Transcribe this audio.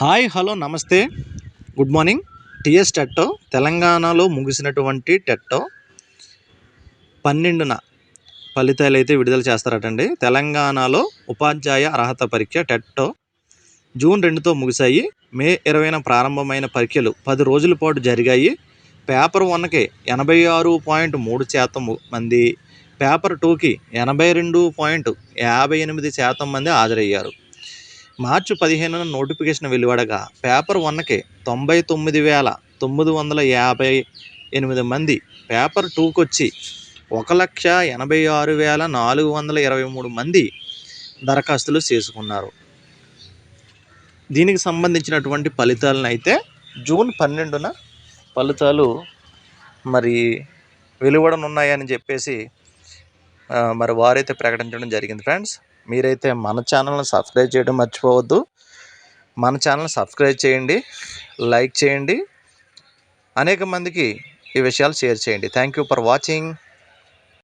Hi hello namaste. Good morning. TS టెట్టో తెలంగాణలో ముగిసినటువంటి టెట్టో పన్నెండున ఫలితాలు అయితే విడుదల చేస్తారటండి. తెలంగాణలో ఉపాధ్యాయ అర్హత పరీక్ష టెట్టో జూన్ రెండుతో ముగిశాయి. మే ఇరవైన ప్రారంభమైన పరీక్షలు పది రోజుల పాటు జరిగాయి. పేపర్ వన్కి ఎనభై ఆరు పాయింట్ మూడు శాతం మంది పేపర్ టూకి ఎనభై రెండు పాయింట్ యాభై ఎనిమిది శాతం మంది హాజరయ్యారు. మార్చి పదిహేనున నోటిఫికేషన్ వెలువడగా పేపర్ వన్కి తొంభై తొమ్మిది వేల తొమ్మిది వందల యాభై ఎనిమిది మంది పేపర్ టూకి వచ్చి ఒక లక్ష ఎనభై ఆరు వేల నాలుగు వందల ఇరవై మూడు మంది దరఖాస్తులు చేసుకున్నారు. దీనికి సంబంధించినటువంటి ఫలితాలను అయితే జూన్ పన్నెండున ఫలితాలు మరి వెలువడనున్నాయని చెప్పేసి మరి వారైతే ప్రకటించడం జరిగింది ఫ్రెండ్స్. మీరైతే మన ఛానల్ని సబ్స్క్రైబ్ చేయడం మర్చిపోవద్దు. మన ఛానల్ని సబ్స్క్రైబ్ చేయండి లైక్ చేయండి అనేక మందికి ఈ విషయాలు షేర్ చేయండి. Thank you for watching